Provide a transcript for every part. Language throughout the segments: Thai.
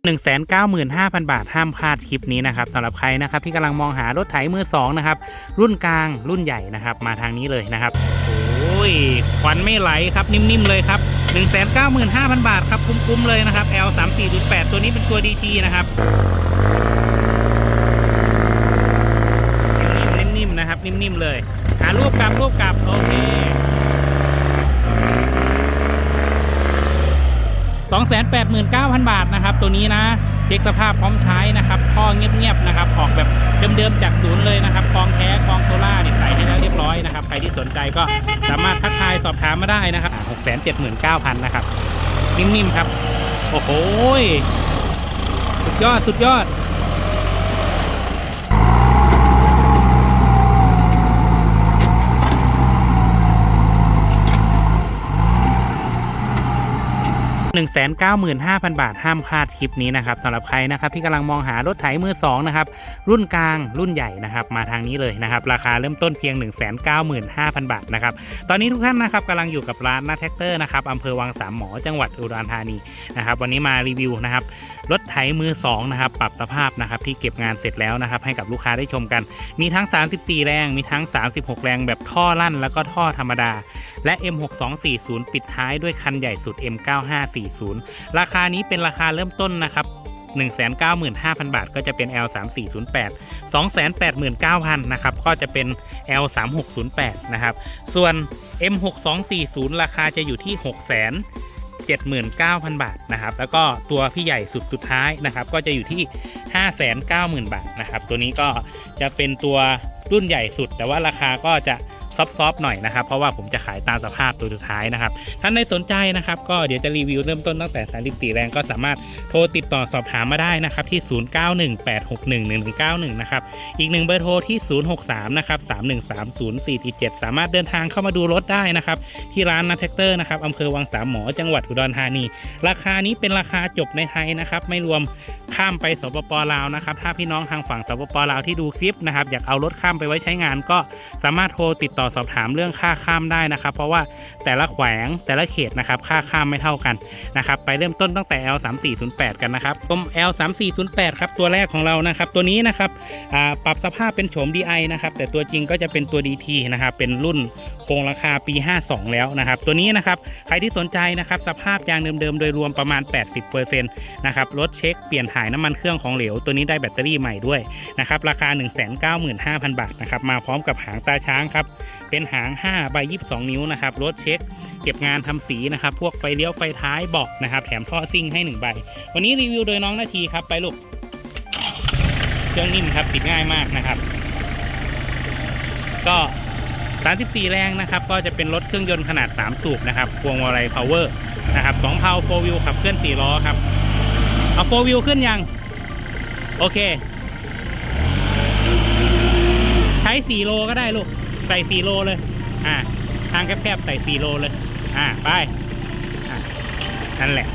195,000 บาทห้ามพลาดคลิปนี้นะครับสำหรับใครนะครับที่กำลังมองหารถไถมือสองนะครับรุ่นกลางรุ่นใหญ่นะครับมาทางนี้เลยนะครับโอ้ยควันไม่ไหลครับนิ่มๆเลยครับ195,000 บาทครับคุ้มๆเลยนะครับ L 3 4 8ตัวนี้เป็นตัว DT นะครับนิ่มๆนะครับนิ่มๆเลยหารูปกลับรูปกลับโอเค 289,000 บาทนะครับ ตัวนี้นะเช็คสภาพพร้อมใช้นะครับท่อเงียบๆนะครับออกแบบเดิมๆจากศูนย์เลยนะครับกองแท้กองโซล่าเนี่ยใส่ให้แล้วเรียบร้อยนะครับใครที่สนใจก็สามารถทักทายสอบถามมาได้นะครับ679,000นะครับนิ่มๆครับ โอ้โหสุดยอดสุดยอด 195,000 บาทห้ามพลาดคลิปนี้นะครับสำหรับใครนะครับที่กำลังมองหารถไถมือสองนะครับรุ่นกลางรุ่นใหญ่นะครับมาทางนี้เลยนะครับราคาเริ่มต้นเพียง 195,000 บาทนะครับตอนนี้ทุกท่านนะครับกำลังอยู่กับร้านนาแท็กเตอร์นะครับอำเภอวังสามหมอจังหวัดอุดรธานีนะครับวันนี้มารีวิวนะครับรถไถมือสองนะครับปรับสภาพนะครับที่เก็บงานเสร็จแล้วนะครับให้กับลูกค้าได้ชมกัน มีทั้ง 34 แรง มีทั้ง 36 แรงแบบท่อลั่น แล้วก็ท่อธรรมดา และ M6240 ปิดท้ายด้วยคันใหญ่สุด M9540 ราคานี้เป็นราคาเริ่มต้นนะครับ195,000 บาท ก็จะเป็น L3408 289,000นะครับ ก็จะเป็น L3608 นะครับ ส่วน M6240 ราคาจะอยู่ที่679,000 บาทนะครับ แล้วก็ตัวพี่ใหญ่สุดสุดท้ายนะครับ ก็จะอยู่ที่ 590,000 บาทนะครับ ตัวนี้ก็จะเป็นตัวรุ่นใหญ่สุด แต่ว่าราคาก็จะ ซอฟๆหน่อยนะครับ เพราะว่าผมจะขายตามสภาพตัวสุดท้ายนะครับท่านใดสนใจนะครับ ก็เดี๋ยวจะรีวิวเริ่มต้นตั้งแต่34แรงก็สามารถโทรติดต่อสอบถามมาได้นะครับที่ 0918611191 นะครับ อีกหนึ่งเบอร์โทรที่ 063 นะครับ 3130447สามารถเดินทางเข้ามาดูรถได้นะครับ ที่ร้านนาแท็กเตอร์นะครับอำเภอวังสามหมอจังหวัดอุดรธานี ราคานี้เป็นราคาจบในไทยนะครับ ไม่รวม ข้ามไปสปปลาวนะครับ ถ้าพี่น้องทางฝั่งสปปลาวที่ดูคลิปนะครับ อยากเอารถข้ามไปไว้ใช้งาน ก็สามารถโทรติดต่อสอบถามเรื่องค่าข้ามได้นะครับ เพราะว่าแต่ละแขวงแต่ละเขตนะครับ ค่าข้ามไม่เท่ากันนะครับ ไปเริ่มต้นตั้งแต่ L 3 4 0 8 กันนะครับกลม L 3 4 0 8 ครับตัวแรกของเรานะครับ ตัวนี้นะครับปรับสภาพเป็นโฉม DI นะครับ แต่ตัวจริงก็จะเป็นตัว DT นะครับ เป็นรุ่น โครงราคาปี 52 แล้วนะครับ ตัวนี้นะครับใครที่สนใจนะครับสภาพยางเดิมๆ โดยรวมประมาณ 80%นะครับรถเช็คเปลี่ยนถ่ายน้ำมันเครื่องของเหลว ตัวนี้ได้แบตเตอรี่ใหม่ด้วยนะครับราคา 195,000 บาทนะครับมาพร้อมกับหางตาช้างครับเป็นหาง 5 ใบ 22 นิ้วนะครับรถเช็คเก็บงานทำสีนะครับ พวกไฟเลี้ยวไฟท้ายบาะนะครับ แถมท่อซิ่งให้ 1 ใบ วันนี้รีวิวโดยน้องนาทีครับ ไปลูก เครื่องนิ่มครับ ติดง่ายมากนะครับ ก็ 34 แรงนะครับก็จะเป็นรถเครื่องยนต์ขนาด 3 สูบนะครับพวงมาลัยพาวเวอร์นะครับ2เพาโฟวิวขับเคลื่อน 4 ล้อครับเอาโฟวิวขึ้นยัง โอเค ใช้ 4 โลก็ได้ลูก ใส่ 4 โลเลย อ่า ทางแคบๆ ใส่ 4 โลเลย อ่า ไป อ่านั่นแหละ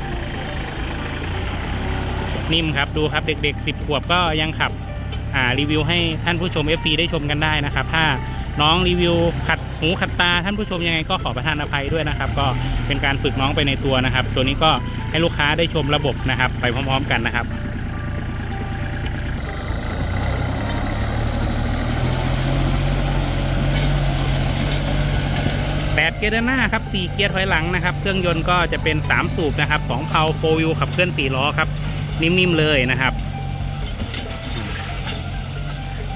นิ่มครับดูครับเด็กๆ 10 ขวบก็ยังขับ อ่า รีวิวให้ท่านผู้ชม FC ได้ชมกันได้นะครับ ถ้า น้องรีวิวขัดหูขัดตาท่านผู้ชมยังไงก็ขอประทานอภัยด้วยนะครับ ก็เป็นการฝึกน้องไปในตัวนะครับ ตัวนี้ก็ให้ลูกค้าได้ชมระบบนะครับ ไปพร้อม ๆ กันนะครับ8เกียร์ด้านหน้าครับ4เกียร์ถอยหลังนะครับ เครื่องยนต์ก็จะเป็น 3 สูบนะครับ2เพาโฟวิวขับเคลื่อน4ล้อครับ นิ่มๆเลยนะครับ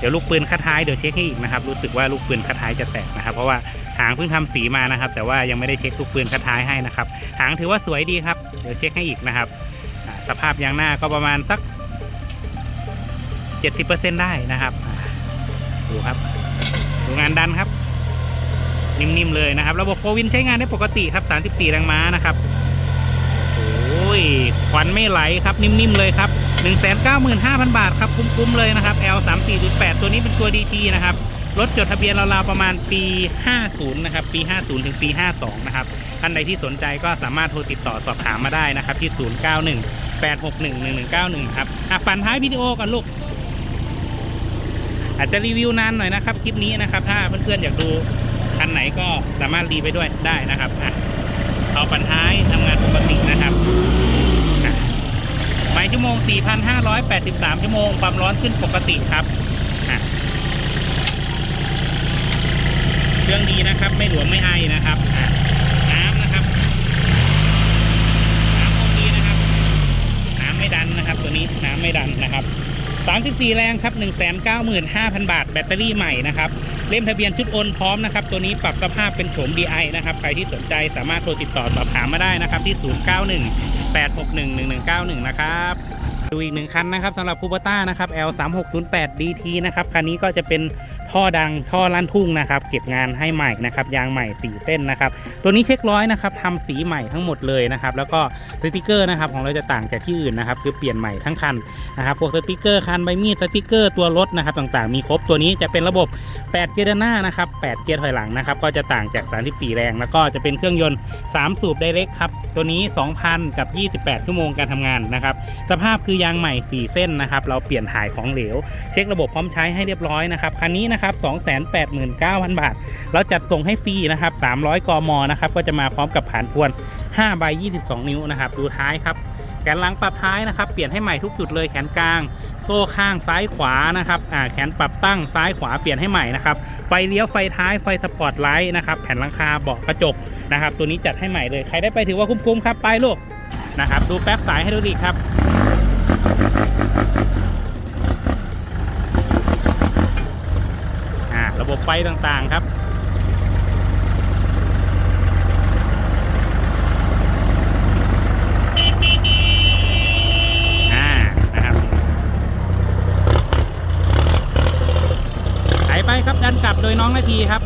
เดี๋ยวลูกปืนคัดท้ายเดี๋ยวเช็คให้อีกนะครับรู้สึกว่าลูกปืนคัดท้ายจะแตกนะครับ เพราะว่าหางเพิ่งทำสีมานะครับ แต่ว่ายังไม่ได้เช็คลูกปืนคัดท้ายให้นะครับ หางถือว่าสวยดีครับ เดี๋ยวเช็คให้อีกนะครับ สภาพยางหน้าก็ประมาณสัก 70%ได้นะครับดูครับดูงานดันครับ นิ่มๆเลยนะครับ ระบบโฟวินใช้งานได้ปกติครับ 34 แรงม้านะครับโอ้ยควันไม่ไหลครับนิ่มๆเลยครับ 195,000 บาทครับคุ้มๆเลยนะครับ L 3 4 0 8ตัวนี้เป็นตัว DT นะครับรถจดทะเบียนราวๆประมาณปี 50 นะครับ ปี 50 ถึงปี 52 นะครับ ท่านใดที่สนใจก็สามารถโทรติดต่อสอบถามมาได้นะครับ ที่ 091 861 1191 ครับ อะปั่นท้ายวิดีโอก่อนลูก อาจจะรีวิวนานหน่อยนะครับ คลิปนี้นะครับ ถ้าเพื่อนๆอยากดูคันไหนก็สามารถรีไปด้วยได้นะครับ อะ เอาปั่นท้ายทำงานปกตินะครับ หมายชั่วโมง 4,583 ชั่วโมง ความร้อนขึ้นปกติครับ เครื่องดีนะครับ ไม่หลวมไม่ไอนะครับน้ำนะครับ น้ำคงดีนะครับ น้ำไม่ดันนะครับ ตัวนี้น้ำไม่ดันนะครับ 34 แรงครับ 195,000 บาท แบตเตอรี่ใหม่นะครับ เล่มทะเบียนชุดโอนพร้อมนะครับ ตัวนี้ปรับสภาพเป็นโฉม DI นะครับ ใครที่สนใจสามารถโทรติดต่อสอบถามมาได้นะครับ ที่ 091 861 1191 นะครับดูอีกหนึ่งคันนะครับสำหรับคูเปต้านะครับ L 3 6 0 8 DT นะครับ คันนี้ก็จะเป็น ท่อดังท่อลั่นทุ่งนะครับ เก็บงานให้ใหม่นะครับยางใหม่4เส้นนะครับ ตัวนี้เช็คร้อยนะครับทำสีใหม่ทั้งหมดเลยนะครับ แล้วก็สติกเกอร์นะครับของเราจะต่างจากที่อื่นนะครับ คือเปลี่ยนใหม่ทั้งคันนะครับพวกสติกเกอร์คันใบมีดสติกเกอร์ตัวรถนะครับต่างๆมีครบตัวนี้จะเป็นระบบ 8 เกียร์ด้านหน้านะครับ 8 เกียร์ถอยหลังนะครับก็จะต่างจาก 34 แรง แล้วก็จะเป็นเครื่องยนต์ 3 สูบไดเรกครับ ตัวนี้ 2,000 กับ 28 ชั่วโมงการทำงานนะครับ สภาพคือยางใหม่ 4 เส้นนะครับ เราเปลี่ยนถ่ายของเหลว เช็คระบบพร้อมใช้ให้เรียบร้อยนะครับ คันนี้นะครับ 289,000 บาท เราจัดส่งให้ฟรีนะครับ 300 กม นะครับ ก็จะมาพร้อมกับผ่านพวน 5 ใบ 22 นิ้วนะครับ ดูท้ายครับ แกนหลังปรับท้ายนะครับ เปลี่ยนให้ใหม่ทุกจุดเลย แขนกลาง ซ่ข้างซ้ายขวานะครับอ่าแขนปรับตั้งซ้ายขวาเปลี่ยนให้ใหม่นะครับไฟเลี้ยวไฟท้ายไฟสปอตไลท์นะครับแผ่นหลังคาเบาะกระจกนะครับตัวนี้จัดให้ใหม่เลยใครได้ไปถือว่าคุ้มๆครับไปลูกนะครับดูแป๊บสายให้ดูดีครับอ่าระบบไฟต่างๆครับ อ่า นะครับหายไปครับดันกลับ โดยน้องนาทีครับ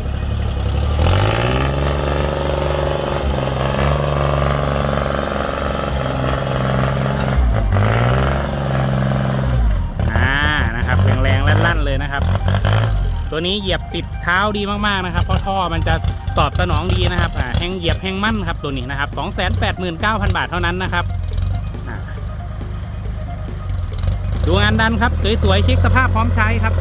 อ่านะครับแรงๆลั่นๆเลยนะครับ ตัวนี้เหยียบติดเท้าดีมากๆนะครับเพราะท่อมันจะตอบสนองดีนะครับแห้งเหยียบแห้งมั่นครับตัวนี้นะครับ 289,000 บาทเท่านั้นนะครับดูงานดันครับ สวยๆเช็คสภาพพร้อมใช้ครับ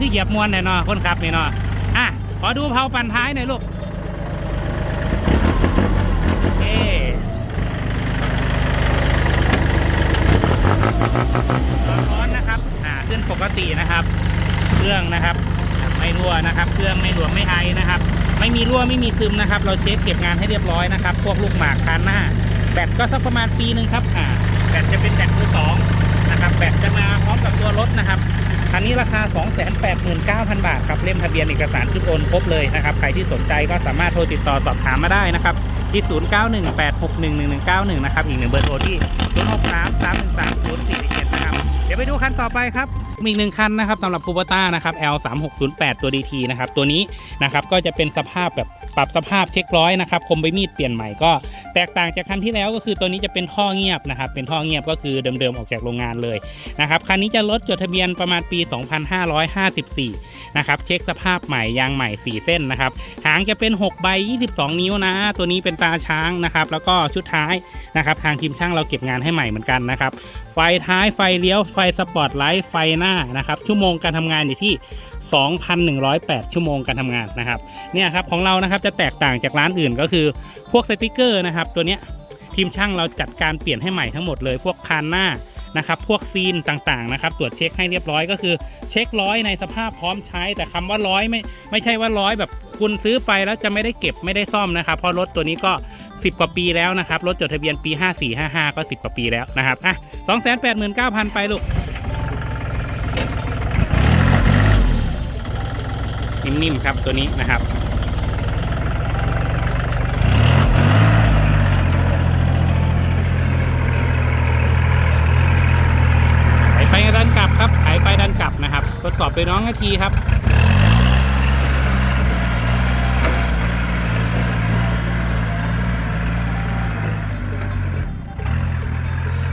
คือเหยียบมวนหน่อยเนาะคนขับนี่เนาะอะขอดูเผาปั่นท้ายหน่อยลูกโอเคความร้อนนะครับ อ่าขึ้นปกตินะครับ เครื่องนะครับ ไม่รั่วนะครับ เครื่องไม่หลวมไม่ไอนะครับ ไม่มีรั่วไม่มีซึมนะครับ เราเช็คเก็บงานให้เรียบร้อยนะครับ พวกลูกหมากคานหน้า แบตก็สักประมาณปีหนึ่งครับ อ่า แบตจะเป็นแบตมือสองนะครับ แบตจะมาพร้อมกับตัวรถนะครับ คันนี้ราคา 289,000 บาทครับเล่มทะเบียนเอกสารชุดโอนครบเลยนะครับใครที่สนใจก็สามารถโทรติดต่อสอบถามมาได้นะครับที่ 0918611191 นะครับอีกหนึ่งเบอร์โทรที่ 0633130447นะครับเดี๋ยวไปดูคันต่อไปครับมีอีกหนึ่งคันนะครับสำหรับคูเปต้านะครับ L 3 6 0 8 ตัว DT นะครับตัวนี้นะครับก็จะเป็นสภาพแบบ ปรับสภาพเช็คร้อยนะครับคมใบมีดเปลี่ยนใหม่ก็แตกต่างจากคันที่แล้วก็คือตัวนี้จะเป็นท่อเงียบนะครับเป็นท่อเงียบก็คือเดิมๆออกจากโรงงานเลยนะครับคันนี้จะลดจดทะเบียนประมาณปี 2554นะครับเช็คสภาพใหม่ยางใหม่ 4 เส้นนะครับหางจะเป็น 6 ใบ 22 นิ้วนะ ตัวนี้เป็นตาช้างนะครับแล้วก็ชุดท้ายนะครับทางทีมช่างเราเก็บงานให้ใหม่เหมือนกันนะครับไฟท้ายไฟเลี้ยวไฟสปอตไลท์ไฟหน้านะครับชั่วโมงการทำงานอยู่ที่ 2,108 ชั่วโมงการทำงานนะครับเนี่ยครับของเรานะครับจะแตกต่างจากร้านอื่นก็คือพวกสติกเกอร์นะครับตัวเนี้ยทีมช่างเราจัดการเปลี่ยนให้ใหม่ทั้งหมดเลยพวกคานหน้านะครับพวกซีนต่างๆนะครับตรวจเช็คให้เรียบร้อยก็คือ เช็คร้อยในสภาพพร้อมใช้ แต่คำว่าร้อยไม่ไม่ใช่ว่าร้อยแบบคุณซื้อไปแล้วจะไม่ได้เก็บไม่ได้ซ่อมนะครับเพราะรถตัวนี้ก็ 10 กว่าปีแล้วนะครับรถจดทะเบียนปี 54 55 ก็ 10 กว่าปีแล้วนะครับอะ289,000 ไปลูก นิ่มๆครับตัวนี้นะครับหายไปดันกลับครับหายไปดันกลับนะครับทดสอบโดยน้องนาทีครับ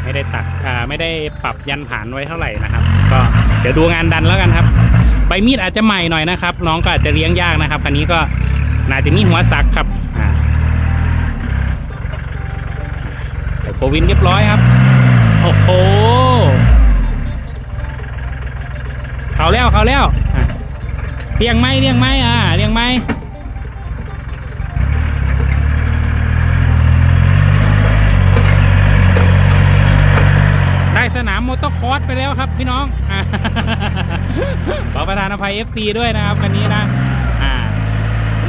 ไม่ได้ตัดอ่าไม่ได้ปรับยันผ่านไว้เท่าไหร่นะครับ ก็เดี๋ยวดูงานดันแล้วกันครับ ใบมีดอาจจะใหม่หน่อยนะครับ น้องก็อาจจะเลี้ยงยากนะครับคันนี้ก็น่าจะมีหัวสักครับอ่าใส่โควินเรียบร้อยครับ โอ้โหเขาแล้วเขาแล้วอะเรียงไหมเรียงไหมอ่าเรียงไหม นามมอเตอร์คอร์สไปแล้วครับพี่น้องขอประธานอภัย FC ด้วยนะครับวันนี้นะ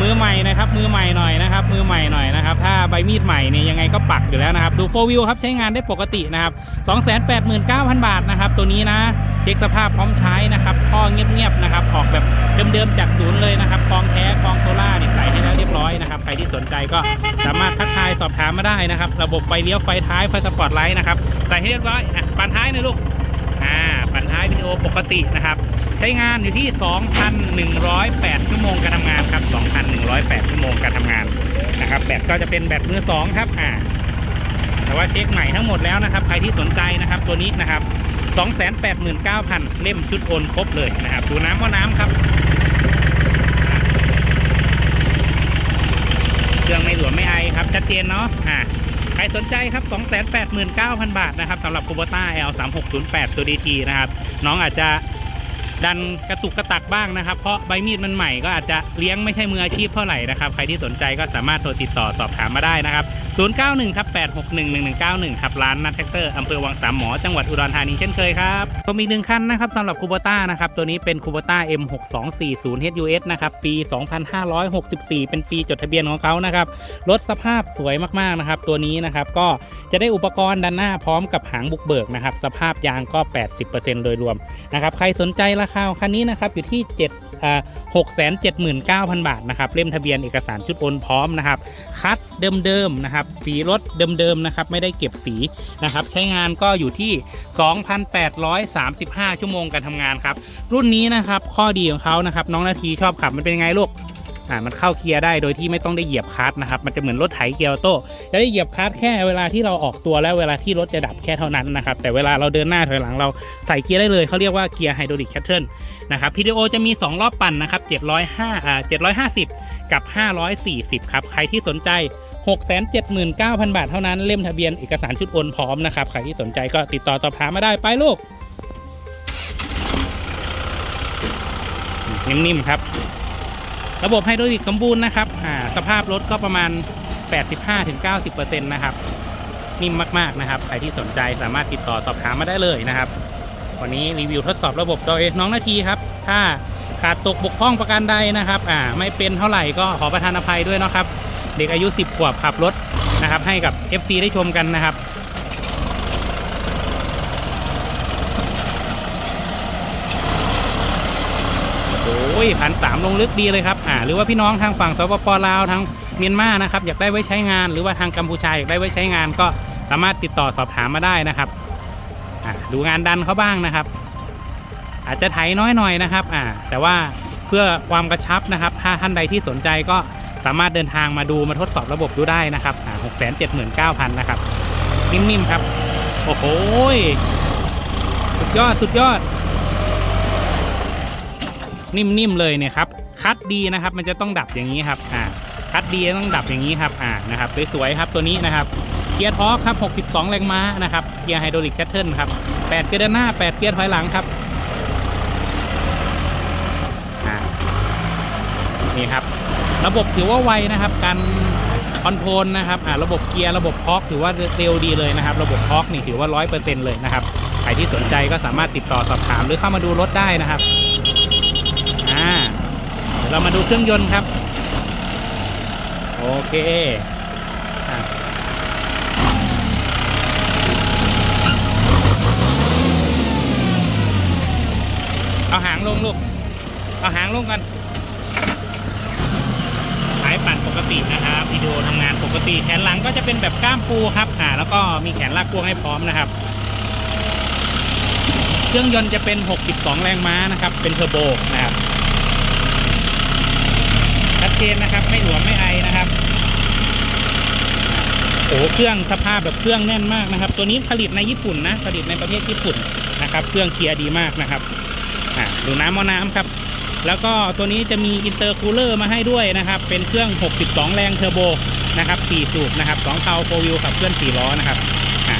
มือใหม่นะครับ มือใหม่หน่อยนะครับ มือใหม่หน่อยนะครับ ถ้าใบมีดใหม่เนี่ยยังไงก็ปักอยู่แล้วนะครับ ดูโฟวิวครับใช้งานได้ปกตินะครับ 289,000 บาทนะครับ ตัวนี้นะ เช็คสภาพพร้อมใช้นะครับข้อเงียบๆนะครับ ออกแบบเดิมๆจากศูนย์เลยนะครับกองแท้กองโซล่าเนี่ยใส่ให้แล้วเรียบร้อยนะครับใครที่สนใจก็สามารถทักทายสอบถามมาได้นะครับ ระบบไฟเลี้ยวไฟท้ายไฟสปอร์ตไลท์นะครับใส่ให้เรียบร้อยอะปันท้ายหน่อยลูกอ่าปันท้ายวิดีโอปกตินะครับ ใช้งานอยู่ที่ 2,108 ชั่วโมงการทำงานครับ 2,108 ชั่วโมงการทำงานนะครับแบตก็จะเป็นแบตมือสองครับอ่าแต่ว่าเช็คใหม่ทั้งหมดแล้วนะครับ ใครที่สนใจนะครับตัวนี้นะครับ 289,000 เล่มชุดโอนครบเลยนะครับดูน้ำว่าน้ำครับ เครื่องไม่หลวมไม่ไอครับ ชัดเจนเนาะอ่าใครสนใจครับ 289,000 บาทนะครับสำหรับ Kubota L3608 ตัว DT นะครับ น้องอาจจะดันกระตุกกระตักบ้างนะครับ เพราะใบมีดมันใหม่ก็อาจจะเลี้ยงไม่ใช่มืออาชีพเท่าไหร่นะครับ ใครที่สนใจก็สามารถโทรติดต่อสอบถามมาได้นะครับ 091ครับ861 1191ครับร้านนัทแท็กเตอร์อำเภอวังสามหมอจังหวัดอุดรธานีเช่นเคยครับผมอีกหนึ่งคันนะครับสำหรับคูโบต้านะครับตัวนี้เป็น Kubota M6240 HUS นะครับปี 2564 เป็นปีจดทะเบียนของเขานะครับรถสภาพสวยมากๆนะครับตัวนี้นะครับก็จะได้อุปกรณ์ด้านหน้าพร้อมกับหางบุกเบิกนะครับสภาพยางก็ 80%โดยรวมนะครับใครสนใจราคาคันนี้นะครับอยู่ที่7อ่า 679,000 บาทนะครับเล่มทะเบียนเอกสารชุดโอนพร้อมนะครับคัดเดิมๆนะครับสีรถเดิมๆนะครับไม่ได้เก็บสีนะครับใช้งานก็อยู่ที่ 2,835 ชั่วโมงการทำงานครับรุ่นนี้นะครับข้อดีของเขานะครับน้องนาทีชอบขับมันเป็นไงลูกอ่ามันเข้าเกียร์ได้โดยที่ไม่ต้องได้เหยียบคลัตช์นะครับ มันจะเหมือนรถไถเกียร์โต้จะได้เหยียบคลัตช์แค่เวลาที่เราออกตัวและเวลาที่รถจะดับแค่เท่านั้นนะครับ แต่เวลาเราเดินหน้าถอยหลังเราใส่เกียร์ได้เลยเขาเรียกว่าเกียร์ไฮดรอลิกชัตเทิล นะครับ PTO จะมี 2 รอบปั่นนะครับ705อ่า750 กับ 540 ครับ ใครที่สนใจ 679,000 บาทเท่านั้น เล่มทะเบียนเอกสารชุดโอนพร้อมนะครับ ใครที่สนใจก็ติดต่อสอบถามมาได้ไปลูก นิ่มๆครับ ระบบไฮดรอลิกสมบูรณ์นะครับอ่าสภาพรถก็ประมาณ 85-90%นะครับ นิ่มมากๆนะครับ ใครที่สนใจสามารถติดต่อสอบถามมาได้เลยนะครับ วันนี้รีวิวทดสอบระบบโดยน้องนาทีครับ ถ้าขาดตกบกพร่องประการใดนะครับอ่าไม่เป็นเท่าไหร่ก็ขอประทานอภัยด้วยนะครับ เด็กอายุ 10 ขวบขับรถนะครับ ให้กับ FC ได้ชมกันนะครับโอ้ยพันสามลงลึกดีเลยครับอ่าหรือว่าพี่น้องทางฝั่งสปปลาวทางเมียนมานะครับอยากได้ไว้ใช้งาน หรือว่าทางกัมพูชาอยากได้ไว้ใช้งานก็สามารถติดต่อสอบถามมาได้นะครับ อ่าดูงานดันเขาบ้างนะครับ อาจจะไถน้อยหน่อยนะครับอ่าแต่ว่าเพื่อความกระชับนะครับ ถ้าท่านใดที่สนใจก็สามารถเดินทางมาดูมาทดสอบระบบดูได้นะครับอ่าหกแสนเจ็ดหมื่นเก้าพันนะครับ นิ่มๆครับ โอ้โหสุดยอดสุดยอด นิ่มๆเลยเนี่ยครับ คัดดีนะครับ มันจะต้องดับอย่างนี้ครับ อ่าคัดดีต้องดับอย่างนี้ครับ อ่านะครับ สวยๆครับตัวนี้นะครับ เกียร์ท็อร์ครับ 62 แรงม้านะครับ เกียร์ไฮดรอลิกชัตเทิลครับ 8 เกียร์เดินหน้า 8 เกียร์ถอยหลังครับนี่ครับ ระบบถือว่าไวนะครับ การคอนโทรลนะครับระบบเกียร์ระบบท็อร์คถือว่าเร็วดีเลยนะครับ ระบบท็อร์คนี่ถือว่า 100%เลยนะครับ ใครที่สนใจก็สามารถติดต่อสอบถามหรือเข้ามาดูรถได้นะครับอ่าเดี๋ยวเรามาดูเครื่องยนต์ครับ โอเค เอาหางลงลูก เอาหางลงกันสายปั่นปกตินะครับวิดีโอทำงานปกติ แขนหลังก็จะเป็นแบบก้ามปูครับ อ่า แล้วก็มีแขนลากพ่วงให้พร้อมนะครับ เครื่องยนต์จะเป็น 62 แรงม้านะครับ เป็นเทอร์โบนะครับชัดเจนนะครับ ไม่หลวมไม่ไอนะครับโอ้เครื่องสภาพแบบเครื่องแน่นมากนะครับ ตัวนี้ผลิตในญี่ปุ่นนะ ผลิตในประเทศญี่ปุ่นนะครับ เครื่องเคลียร์ดีมากนะครับ อ่าดูน้ำเอน้ำครับ แล้วก็ตัวนี้จะมีอินเตอร์คูลเลอร์มาให้ด้วยนะครับ เป็นเครื่อง 62 แรงเทอร์โบนะครับ4สูบนะครับ2เพาโฟวิวขับเคลื่อน4ล้อนะครับอ่า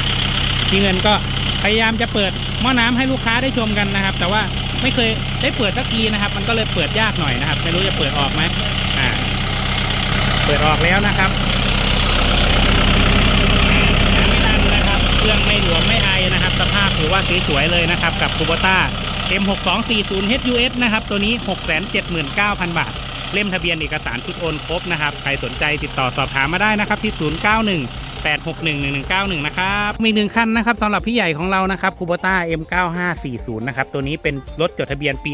พี่เงินก็พยายามจะเปิดหม้อน้ำให้ลูกค้าได้ชมกันนะครับ แต่ว่าไม่เคยได้เปิดสักทีนะครับ มันก็เลยเปิดยากหน่อยนะครับ ไม่รู้จะเปิดออกไหมอ่า เปิดออกแล้วนะครับไม่ดันนะครับ เครื่องไม่หลวมไม่ไอนะครับ สภาพถือว่าสวยๆเลยนะครับ กับ k u b o t a M6240 HUS นะครับ ตัวนี้ 679,000 บาท เล่มทะเบียนเอกสารชุดโอนครบนะครับ ใครสนใจติดต่อสอบถามมาได้นะครับที่ 091 8611191 นะครับ มีหนึ่งคันนะครับสำหรับพี่ใหญ่ของเรานะครับ k u b o t a M9540 นะครับ ตัวนี้เป็นรถจดทะเบียนปี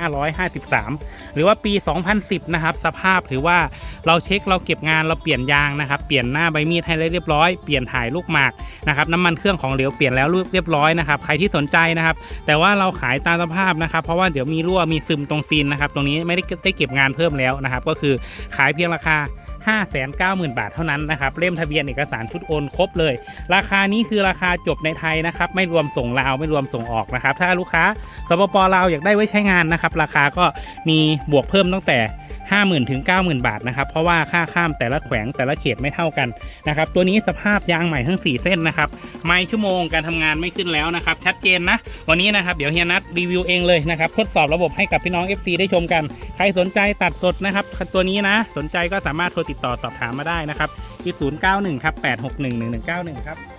2553 หรือว่าปี 2010 นะครับ สภาพถือว่าเราเช็คเราเก็บงานเราเปลี่ยนยางนะครับ เปลี่ยนหน้าใบมีดให้เรียบร้อย เปลี่ยนถ่ายลูกหมากนะครับ น้ำมันเครื่องของเหลวเปลี่ยนแล้วเรียบร้อยนะครับ ใครที่สนใจนะครับ แต่ว่าเราขายตามสภาพนะครับ เพราะว่าเดี๋ยวมีรั่วมีซึมตรงซีนนะครับ ตรงนี้ไม่ได้ได้เก็บงานเพิ่มแล้วนะครับ ก็คือขายเพียงราคา 590,000 บาทเท่านั้นนะครับเล่มทะเบียนเอกสารชุดโอนครบเลย ราคานี้คือราคาจบในไทยนะครับไม่รวมส่งลาวไม่รวมส่งออกนะครับถ้าลูกค้าสปปลาวอยากได้ไว้ใช้งานนะครับราคาก็มีบวกเพิ่มตั้งแต่ 50,000ถึง90,000 บาทนะครับ เพราะว่าค่าข้ามแต่ละแขวงแต่ละเขตไม่เท่ากันนะครับ ตัวนี้สภาพยางใหม่ทั้ง 4 เส้นนะครับไม่ชั่วโมงการทำงานไม่ขึ้นแล้วนะครับ ชัดเจนนะ วันนี้นะครับเดี๋ยวเฮียนัทรีวิวเองเลยนะครับ ทดสอบระบบให้กับพี่น้อง FC ได้ชมกัน ใครสนใจตัดสดนะครับ ตัวนี้นะ สนใจก็สามารถโทรติดต่อสอบถามมาได้นะครับที่091ครับ861 1191 ครับ